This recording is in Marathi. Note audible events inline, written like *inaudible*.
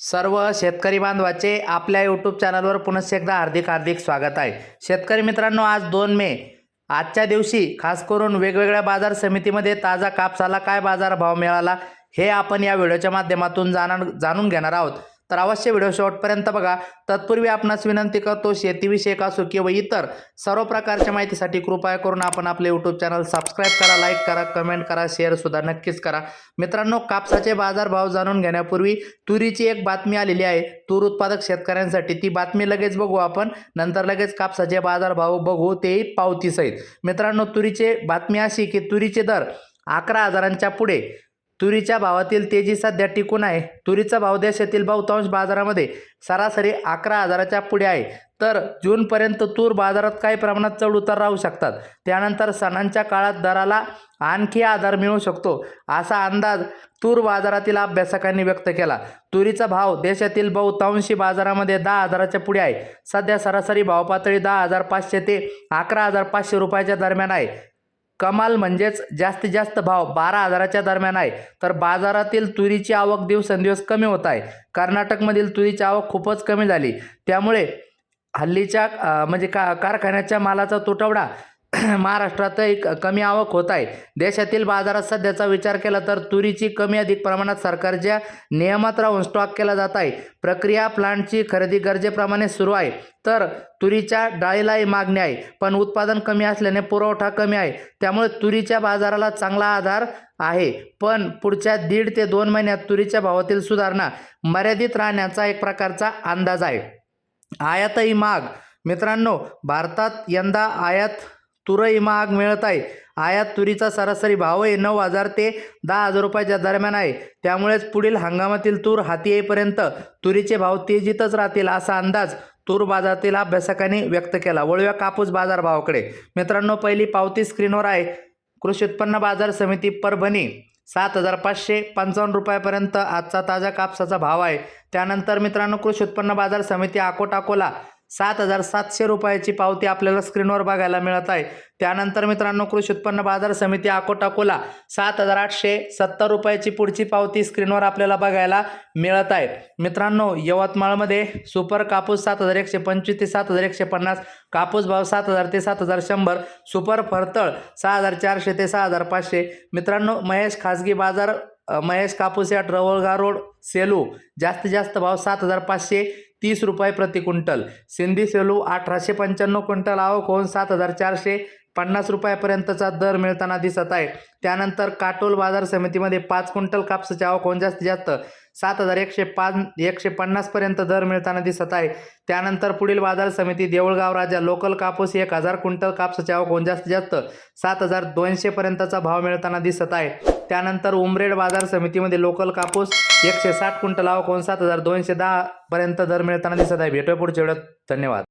सर्व शेतकरी बांधवाचे आपल्या यूट्यूब चॅनलवर पुनश्च एकदा हार्दिक हार्दिक स्वागत आहे. शेतकरी मित्रांनो आज दोन मे. आजच्या दिवशी खास करून वेगवेगळ्या बाजार समितीमध्ये ताजा कापसाला काय बाजार भाव मिळाला हे आपण या व्हिडिओच्या माध्यमातून जाणार जाणून घेणार आहोत. तर अवश्य व्हिडिओ शेवटपर्यंत बघा. तत्पूर्वी आपणास विनंती करतो शेतीविषयक असो किंवा इतर सर्व प्रकारच्या माहितीसाठी कृपया करून आपण आपले यूट्यूब चॅनल सबस्क्राईब करा लाईक करा कमेंट करा शेअरसुद्धा नक्कीच करा. मित्रांनो कापसाचे बाजारभाव जाणून घेण्यापूर्वी तुरीची एक बातमी आलेली आहे. तूर उत्पादक शेतकऱ्यांसाठी ती बातमी लगेच बघू आपण. नंतर लगेच कापसाचे बाजारभाव बघू तेही पावतीसहित. मित्रांनो तुरीचे बातमी अशी की तुरीचे दर अकरा हजारांच्या पुढे तुरीच्या भावातील तेजी सध्या टिकून आहे. तुरीचा भाव देशातील बहुतांश बाजारामध्ये सरासरी अकरा हजाराच्या पुढे आहे. तर जूनपर्यंत तूर बाजारात काही प्रमाणात चढ उतार राहू शकतात. त्यानंतर सणांच्या काळात दराला आणखी आधार मिळू शकतो असा अंदाज तूर बाजारातील अभ्यासकांनी व्यक्त केला. तुरीचा भाव देशातील बहुतांशी बाजारामध्ये दहा हजाराच्या पुढे आहे. सध्या सरासरी भाव पातळी दहा हजार पाचशे ते अकरा हजार पाचशे रुपयाच्या दरम्यान आहे. कमाल म्हणजेच जास्तीत जास्त भाव बारा हजाराच्या दरम्यान आहे. तर बाजारातील तुरीची आवक दिवसेंदिवस कमी होत आहे. कर्नाटकमधील तुरीची आवक खूपच कमी झाली. त्यामुळे हल्लीच्या म्हणजे का कारखान्याच्या मालाचा तुटवडा *clears throat* महाराष्ट्रातही क- कमी आवक होत आहे. देशातील बाजारात सध्याचा विचार केला तर तुरीची कमी अधिक प्रमाणात सरकारच्या नियमात राहून स्टॉक केला जात आहे. प्रक्रिया प्लांटची खरेदी गरजेप्रमाणे सुरू आहे. तर तुरीच्या डाळीलाही मागणी आहे. पण उत्पादन कमी असल्याने पुरवठा कमी आहे. त्यामुळे तुरीच्या बाजाराला चांगला आधार आहे. पण पुढच्या दीड ते दोन महिन्यात तुरीच्या भावातील सुधारणा मर्यादित राहण्याचा एक प्रकारचा अंदाज आहे. आयातही माग मित्रांनो भारतात यंदा आयात तुरही महाग मिळत आहे. आयात तुरीचा सरासरी भावही नऊ हजार ते दहा हजार रुपयाच्या दरम्यान आहे. त्यामुळेच पुढील हंगामातील तूर हाती येईपर्यंत तुरीचे भाव तेजीतच राहतील असा अंदाज तूर बाजारातील अभ्यासकांनी व्यक्त केला. वळूया कापूस बाजार भावाकडे मित्रांनो पहिली पावती स्क्रीनवर आहे. कृषी उत्पन्न बाजार समिती परभणी. सात हजार पाचशे पंचावन्न रुपयापर्यंत आजचा ताजा कापसाचा भाव आहे. त्यानंतर मित्रांनो कृषी उत्पन्न बाजार समिती अकोट अकोला. सात हजार सातशे रुपयाची पावती आपल्याला स्क्रीनवर बघायला मिळत आहे. त्यानंतर मित्रांनो कृषी उत्पन्न बाजार समिती अकोट अकोला सात हजार आठशे सत्तर रुपयाची पुढची पावती स्क्रीनवर आपल्याला बघायला मिळत आहे. मित्रांनो यवतमाळमध्ये सुपर कापूस सात हजार एकशे पंचवीस ते सात हजार एकशे पन्नास कापूस भाव सात हजार ते सात हजार शंभर सुपर फरतळ सहा हजार चारशे ते सहा हजार पाचशे. मित्रांनो महेश खाजगी बाजार महेश कापूस या ड्रवळगा रोड सेलू जास्तीत जास्त भाव सात हजार पाचशे तीस रुपये प्रति क्विंटल. सिंधी सेलू अठराशे पंच्याण्णव क्विंटल. आवक होऊन सात हजार चारशे पन्नास रुपयापर्यंतचा दर मिळताना दिसत आहे. त्यानंतर काटोल बाजार समितीमध्ये पाच क्विंटल कापसाची आवक होऊन जास्तीत जास्त सात हजार एकशे पाच एकशे पन्नासपर्यंत दर मिळताना दिसत आहे. त्यानंतर पुढील बाजार समिती देऊळगाव राजा लोकल कापूस एक हजार क्विंटल कापसाची आवक होऊन जास्तीत जास्त सात हजार दोनशेपर्यंतचा भाव मिळताना दिसत आहे. त्यानंतर उमरेड बाजार समितीमध्ये लोकल कापूस एकशे साठ क्विंटल आवक होऊन सात हजार दोनशे दहापर्यंत दर मिळताना दिसत आहे. भेटूया पुढच्या वेळात. धन्यवाद.